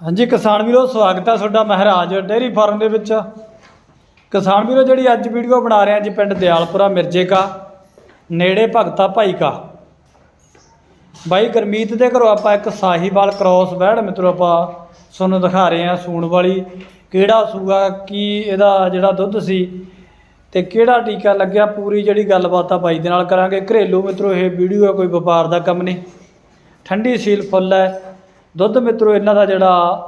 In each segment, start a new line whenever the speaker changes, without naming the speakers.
ਹਾਂਜੀ, ਕਿਸਾਨ ਵੀਰੋ, ਸਵਾਗਤ ਹੈ ਤੁਹਾਡਾ ਮਹਾਰਾਜ ਡੇਅਰੀ ਫਾਰਮ ਦੇ ਵਿੱਚ। ਕਿਸਾਨ ਵੀਰੋ, ਜਿਹੜੀ ਅੱਜ ਵੀਡੀਓ ਬਣਾ ਰਹੇ ਹਾਂ ਜੀ ਪਿੰਡ ਦਿਆਲਪੁਰਾ ਮਿਰਜੇ ਕਾ, ਨੇੜੇ ਭਗਤਾ ਭਾਈ ਕਾ। ਬਾਈ ਗਰਮੀਤ ਦੇ ਘਰੋਂ ਆਪਾਂ ਇੱਕ ਸਾਹੀਵਾਲ ਕ੍ਰੋਸ ਬੈੜ ਮਿੱਤਰੋ, ਆਪਾਂ ਤੁਹਾਨੂੰ ਦਿਖਾ ਰਹੇ ਹਾਂ ਸੂਣ ਵਾਲੀ, ਕਿਹੜਾ ਸੂਗਾ ਕੀ ਇਹਦਾ ਜਿਹੜਾ ਦੁੱਧ ਸੀ ਤੇ ਕਿਹੜਾ ਟੀਕਾ ਲੱਗਿਆ, ਪੂਰੀ ਜਿਹੜੀ ਗੱਲਬਾਤ ਆ ਬਾਈ ਦੇ ਨਾਲ ਕਰਾਂਗੇ। ਘਰੇਲੂ ਮਿੱਤਰੋ, ਇਹ ਵੀਡੀਓ ਹੈ, ਕੋਈ ਵਪਾਰ ਦਾ ਕੰਮ ਨਹੀਂ। ਠੰਡੀ ਸੀਲ ਫੁੱਲ ਹੈ ਦੁੱਧ ਮਿੱਤਰੋ, ਇਹਨਾਂ ਦਾ ਜਿਹੜਾ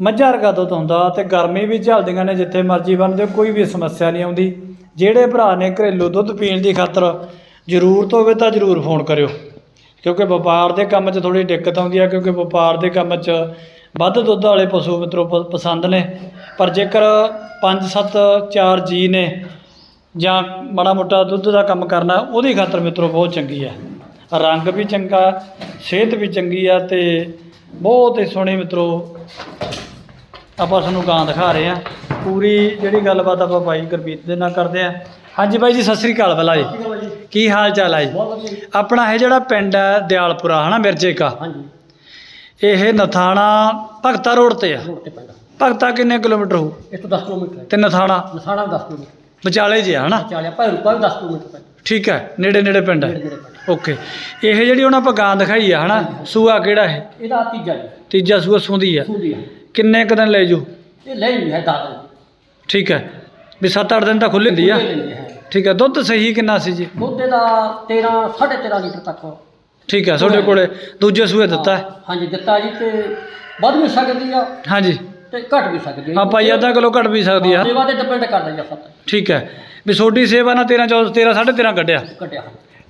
ਮੱਝਾਂ ਵਰਗਾ ਦੁੱਧ ਹੁੰਦਾ ਤੇ ਗਰਮੀ ਵੀ ਝੱਲਦੀਆਂ ਨੇ ਜਿੱਥੇ ਮਰਜ਼ੀ ਬਣਦੇ ਕੋਈ ਵੀ ਸਮੱਸਿਆ ਨਹੀਂ ਆਉਂਦੀ। ਜਿਹੜੇ ਭਰਾ ਨੇ ਘਰੇਲੂ ਦੁੱਧ ਪੀਣ ਦੀ ਖਾਤਰ ਜ਼ਰੂਰਤ ਹੋਵੇ ਤਾਂ ਜ਼ਰੂਰ ਫੋਨ ਕਰਿਓ। ਕਿਉਂਕਿ ਵਪਾਰ ਦੇ ਕੰਮ 'ਚ ਥੋੜੀ ਦਿੱਕਤ ਆਉਂਦੀ ਹੈ ਕਿਉਂਕਿ ਵਪਾਰ ਦੇ ਕੰਮ 'ਚ ਵੱਧ ਦੁੱਧ ਵਾਲੇ ਪਸ਼ੂ ਮਿੱਤਰੋ ਪਸੰਦ ਨੇ। ਪਰ ਜੇਕਰ 5-7 4 ਜੀ ਨੇ ਜਾਂ ਮਾੜਾ ਮੋਟਾ ਦੁੱਧ ਦਾ ਕੰਮ ਕਰਨਾ, ਉਹਦੀ ਖਾਤਰ ਮਿੱਤਰੋ, ਬਹੁਤ ਚੰਗੀ ਹੈ ਰੰਗ ਵੀ ਚੰਗਾ ਸਿਹਤ ਵੀ ਚੰਗੀ ਆ ਤੇ ਬਹੁਤ ਹੀ ਸੋਹਣੀ ਮਿੱਤਰੋ ਆਪਾਂ ਤੁਹਾਨੂੰ ਗਾਂ ਦਿਖਾ ਰਹੇ ਆ ਪੂਰੀ ਜਿਹੜੀ ਗੱਲਬਾਤ ਆਪਾਂ ਬਾਈ ਗੁਰਬੀਤ ਦੇ ਨਾਲ ਕਰਦੇ ਆ ਹਾਂਜੀ ਬਾਈ ਜੀ ਸਤਿ ਸ੍ਰੀ ਅਕਾਲ ਪਹਿਲਾਂ ਜੀ। ਕੀ ਹਾਲ ਚਾਲ ਹੈ ਜੀ। ਆਪਣਾ ਇਹ ਜਿਹੜਾ ਪਿੰਡ ਹੈ ਦਿਆਲਪੁਰਾ ਹਨਾ ਮਿਰਜੇ ਕਾ?
ਹਾਂਜੀ।
ਇਹ ਨਥਾਣਾ ਭਗਤਾ ਰੋਡ ਤੇ ਆ। ਭਗਤਾ ਕਿੰਨੇ ਕਿਲੋਮੀਟਰ
ਇਸ ਤੋਂ 10 ਕਿਲੋਮੀਟਰ ਹੈ।
ਤੇ ਨਥਾਣਾ?
ਨਸਾਣਾ 10 ਕਿਲੋਮੀਟਰ।
ਵਿਚਾਲੇ ਜੀ ਆ ਹਨਾ
ਚਾਲਿਆ ਭਾਈ ਰੂਪਾ ਵੀ 10 ਕਿਲੋਮੀਟਰ
ਠੀਕ ਹੈ ਨੇੜੇ ਨੇੜੇ ਪਿੰਡ ਹੈ। ਓਕੇ। ਇਹ ਜਿਹੜੀ ਹੁਣ ਆਪਾਂ ਗਾਂ ਦਿਖਾਈ ਆ ਹਨਾ? ਸੂਆ ਕਿਹੜਾ ਹੈ
ਇਹਦਾ ਤੀਜਾ ਜੀ।
ਤੀਜਾ ਸੂਆ ਸੁੰਦੀ ਆ।
ਸੂਦੀ ਹੈ
ਕਿੰਨੇ ਕੁ ਦਿਨ ਲੈ ਜੂ?
ਇਹ ਲੈ ਹੀ ਹੈ ਦਾਦਾ
ਠੀਕ ਹੈ ਵੀ 7-8 ਦਿਨ ਤਾਂ ਖੁੱਲ੍ਹ ਹੁੰਦੀ ਆ। ਠੀਕ ਹੈ ਦੁੱਧ ਸਹੀ ਕਿੰਨਾ ਸੀ ਜੀ?
ਦੁੱਧ ਦਾ 13 13.5 ਲੀਟਰ ਤੱਕ।
ਠੀਕ ਹੈ ਤੁਹਾਡੇ ਕੋਲੇ ਦੂਜੇ ਸੂਏ ਦਿੱਤਾ। ਹੈ
ਹਾਂਜੀ ਦਿੱਤਾ ਜੀ ਤੇ ਵੱਧ ਵੀ ਸਕਦੀ ਆ।
ਹਾਂਜੀ।
ਤੇ ਘਟ ਵੀ ਸਕਦੀ ਆ।
ਭਾਈ ਅੱਧਾ ਕਿਲੋ ਘੱਟ ਵੀ ਸਕਦੀ ਆ।
ਸੇਵਾ ਤੇ ਡਿਪੈਂਡ ਕਰਦਾ ਜੀ ਆਪਾਂ
ਠੀਕ ਹੈ ਵੀ ਛੋਟੀ ਸੇਵਾ ਨਾਲ 13 14 13 13.5 ਕੱਢਿਆ।
ਘਟਿਆ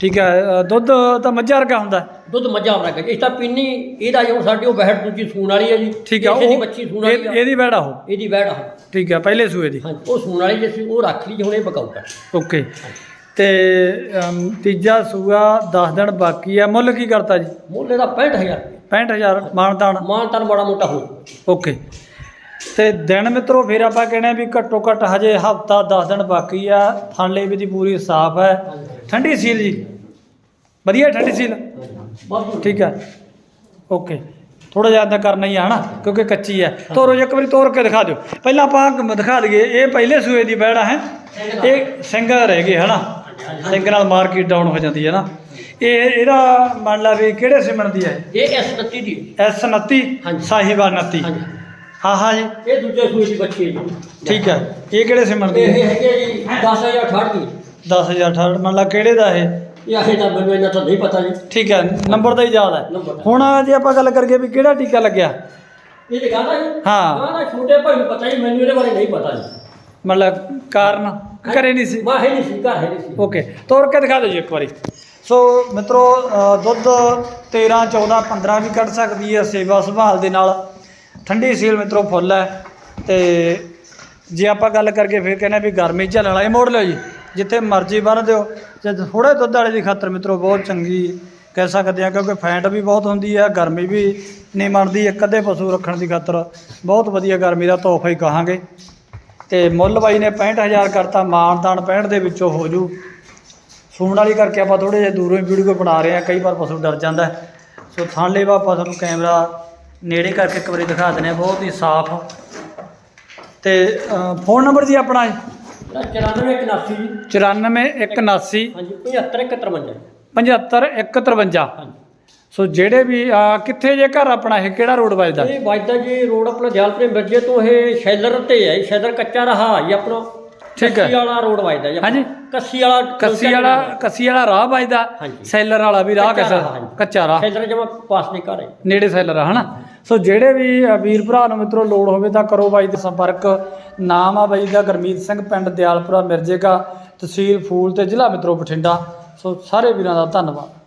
ਠੀਕ ਹੈ ਅ, ਦੁੱਧ ਤਾਂ ਮੱਝਾਂ ਵਰਗਾ ਹੁੰਦਾ।
ਦੁੱਧ ਮੱਝਾਂ ਵਰਗਾ ਜੀ। ਇਸ ਤਾਂ ਪਿੰਨੀ ਇਹਦਾ ਜੋ ਸਾਡੀ ਉਹ ਬਹਿੜ ਦੂਜੀ ਸੂਣ ਵਾਲੀ ਹੈ ਜੀ।
ਠੀਕ ਹੈ
ਇਸੇ ਦੀ ਬੱਚੀ ਸੂਣ ਵਾਲੀ
ਇਹ-
ਆ।
ਇਹਦੀ ਬੈੜਾ ਉਹ।
ਇਹਦੀ ਬਹਿੜ ਆ
ਠੀਕ ਹੈ ਪਹਿਲੇ ਸੂਏ ਦੀ।
ਹਾਂਜੀ ਉਹ ਸੂਣ ਵਾਲੀ ਜੇ ਸੀ ਉਹ ਰੱਖ ਲਈ ਹੁਣ ਇਹ ਬਕਾਊਗਾ
ਓਕੇ। ਤੇ ਅਮ, ਤੀਜਾ ਸੂਆ 10 ਦਿਨ ਬਾਕੀ ਆ। ਮੁੱਲ ਕੀ ਕਰਤਾ ਜੀ?
ਮੁੱਲ ਇਹਦਾ 65000 ਰੁਪਏ
65000 ਮਾਨਤਾਨ
ਮਾਨ ਤਾਂ ਬੜਾ ਮੋਟਾ ਹੋ
ਓਕੇ। ਤੇ ਦਿਨ ਮਿੱਤਰੋ ਫਿਰ ਆਪਾਂ ਕਹਿੰਦੇ ਆ ਵੀ ਘੱਟੋ ਘੱਟ ਹਜੇ ਹਫਤਾ 10 ਦਿਨ ਬਾਕੀ ਆ। ਥਾਲੇ ਵੀ ਦੀ ਪੂਰੀ ਸਾਫ਼ ਹੈ। ਠੰਡੀ ਸੀਲ ਜੀ। ਵਧੀਆ ਠੰਡੀ ਸੀਲ
ਬਹੁਤ
ਠੀਕ ਹੈ। ਓਕੇ ਥੋੜਾ ਜਿਹਾ ਤਾਂ ਕਰਨਾ ਹੀ ਆ ਹਨਾ? ਕਿਉਂਕਿ ਕੱਚੀ ਹੈ। ਤੋਰੋ ਇੱਕ ਵਾਰੀ ਤੋਰ ਕੇ ਦਿਖਾ ਦਿਓ। ਪਹਿਲਾਂ ਆਪਾਂ ਦਿਖਾ ਦਈਏ ਇਹ ਪਹਿਲੇ ਸੂਏ ਦੀ ਬੈੜਾ ਹੈ? ਇਹ ਸਿੰਘ ਰਹਿ ਗਏ ਹਨਾ? ਸਿੰਘ ਨਾਲ ਮਾਰਕੀਟ ਡਾਊਨ ਹੋ ਜਾਂਦੀ ਹੈ ਨਾ? ਇਹ ਇਹਦਾ ਮੰਨ ਲਾ ਵੀ ਕਿਹੜੇ ਸਿਮਣ ਦੀ ਹੈ?
ਇਹ ਐਸ 29 ਦੀ
ਐਸ 29
ਹਾਂਜੀ।
ਸਾਹੀਵਾਲ 29
ਹਾਂਜੀ।
ਹਾਂ ਹਾਂ ਜੀ।
ਇਹ ਦੂਜੇ ਸੂਈ ਦੀ ਬੱਚੀ ਹੈ
ਠੀਕ ਹੈ। ਇਹ ਕਿਹੜੇ ਸਿਮਣ ਦੀ
ਇਹ
ਹੈ
ਹੈਗੇ ਜੀ 10068 ਦੀ।
10068 ਮੰਨ ਲਾ ਕਿਹੜੇ ਦਾ ਇਹ?
ਇਹ ਆਹੇ ਤਾਂ ਮੈਨੂੰ ਇਹਨਾਂ ਤਾਂ ਨਹੀਂ ਪਤਾ ਜੀ।
ਠੀਕ ਹੈ ਨੰਬਰ ਦਾ ਹੀ ਯਾਦ ਹੈ।
ਨੰਬਰ।
ਹੁਣ ਜੇ ਆਪਾਂ ਗੱਲ ਕਰੀਏ ਵੀ ਕਿਹੜਾ ਟੀਕਾ ਲੱਗਿਆ?
ਇਹ ਤੇ ਜੀ।
ਹਾਂ।
ਗਾਦਾ ਛੋਟੇ ਭਾਈ ਨੂੰ ਪਤਾ ਜੀ ਮੈਨੂੰ ਇਹਦੇ ਬਾਰੇ ਨਹੀਂ ਪਤਾ ਜੀ।
ਮਤਲਬ ਕਾਰਨ ਘਰੇ ਨਹੀਂ ਸੀ?
ਮੈਂ ਹੈ ਨਹੀਂ ਸੀ ਘਰ ਹੈ ਨਹੀਂ ਸੀ।
ਓਕੇ ਤੋੜ ਕੇ ਦਿਖਾ ਦਿਓ ਜੀ ਇੱਕ ਵਾਰੀ। ਸੋ ਮਿੱਤਰੋ ਅ, ਦੁੱਧ 13 14 15 ਵੀ ਕੱਢ ਸਕਦੀ ਹੈ ਸੇਵਾ ਸੰਭਾਲ ਦੇ ਨਾਲ। ਠੰਡੀ ਸੀਲ ਮਿੱਤਰੋ ਫੁੱਲ ਹੈ। ਤੇ ਜੇ ਆਪਾਂ ਗੱਲ ਕਰਕੇ ਫਿਰ ਕਹਿੰਦੇ ਵੀ ਗਰਮੀ ਝੱਲਣ ਵਾਲੀ ਮੋੜ ਲਿਓ ਜੀ। ਜਿੱਥੇ ਮਰਜ਼ੀ ਬੰਨ ਦਿਓ। ਤੇ ਥੋੜੇ ਦੁੱਧ ਵਾਲੇ ਦੀ ਖਾਤਰ ਮਿੱਤਰੋ, ਬਹੁਤ ਚੰਗੀ ਕਹਿ ਸਕਦੇ ਆ ਕਿਉਂਕਿ ਫੈਂਟ ਵੀ ਬਹੁਤ ਹੁੰਦੀ ਹੈ ਗਰਮੀ ਵੀ ਨਹੀਂ ਮੰਨਦੀ ਇੱਕ ਅੱਧੇ ਪਸ਼ੂ ਰੱਖਣ ਦੀ ਖਾਤਰ ਬਹੁਤ ਵਧੀਆ ਗਰਮੀ ਦਾ ਤੋਹਫਾ ਹੀ ਕਹਾਂਗੇ। ਤੇ ਮੁੱਲ ਬਾਈ ਨੇ 65000 ਕਰਤਾ, ਮਾਨਦਾਨ 65 ਦੇ ਵਿੱਚੋਂ ਹੋ ਜੂ। ਸੂਣ ਵਾਲੀ ਕਰਕੇ ਆਪਾਂ ਥੋੜੇ ਜਿਹਾ ਦੂਰੋਂ ਹੀ ਵੀਡੀਓ ਬਣਾ ਰਹੇ ਹਾਂ, ਕਈ ਵਾਰ ਪਸ਼ੂ ਡਰ ਜਾਂਦਾ। ਸੋ ਥਣ ਲੇਵਾ ਆਪਾਂ ਤੁਹਾਨੂੰ ਕੈਮਰਾ ਨੇੜੇ ਕਰਕੇ ਇੱਕ ਵਾਰੀ ਦਿਖਾ ਦਿੰਦੇ ਹਾਂ, ਬਹੁਤ ਹੀ ਸਾਫ਼। ਤੇ ਫੋਨ ਨੰਬਰ ਜੀ ਆਪਣਾ
9481 ਜੀ
94179
ਹਾਂਜੀ 7553
75153
ਹਾਂਜੀ
ਸੋ ਜਿਹੜੇ ਵੀ ਕਿੱਥੇ ਜੇ ਘਰ ਆਪਣਾ ਇਹ ਕਿਹੜਾ ਰੋਡ ਵੱਜਦਾ
ਇਹ ਵੱਜਦਾ ਜੀ ਰੋਡ ਆਪਣਾ ਦਿਆਲਪੁਰੇ ਮਿਰਜੇ ਤੋਂ ਇਹ ਸ਼ੈਲਰ ਤੇ ਹੈ ਸ਼ੈਲਰ ਕੱਚਾ ਰਹਾ ਜੀ ਆਪਣਾ
ਠੀਕ ਹੈ।
ਵਾਲਾ ਰੋਡ ਵੱਜਦਾ ਜੀ।
ਹਾਂਜੀ।
ਕੱਸੀ ਵਾਲਾ
ਕੱਸੀ ਵਾਲਾ ਕੱਸੀ ਵਾਲਾ ਰਾਹ ਵੱਜਦਾ।
ਹਾਂਜੀ।
ਸੈਲਰ ਵਾਲਾ ਵੀ ਰਾਹ
ਕੱਚਾ
ਕਿਸਾ
ਰਾਹ, ਹਾਂਜੀ।
ਕੱਚਾ ਰਾਹ।
ਸ਼ੈਲਰ ਜਮਾ ਪਾਸ ਨਹੀਂ ਘਰ ਹੈ।
ਨੇੜੇ ਸੈਲਰ ਆ ਹਨਾ? ਸੋ ਜਿਹੜੇ ਵੀ ਅ, ਵੀਰ ਭਰਾ ਨੂੰ ਮਿੱਤਰੋ ਲੋੜ ਹੋਵੇ ਤਾਂ ਕਰੋ ਬਾਈ ਦੇ ਸੰਪਰਕ। ਨਾਮ ਆ ਬਾਈ ਦਾ ਗਰਮੀਤ ਸਿੰਘ ਪਿੰਡ ਦਿਆਲਪੁਰਾ ਮਿਰਜੇ ਕਾ ਤਹਿਸੀਲ ਫੂਲ ਤੇ ਜ਼ਿਲ੍ਹਾ ਮਿੱਤਰੋ ਬਠਿੰਡਾ। ਸੋ ਸਾਰੇ ਵੀਰਾਂ ਦਾ ਧੰਨਵਾਦ।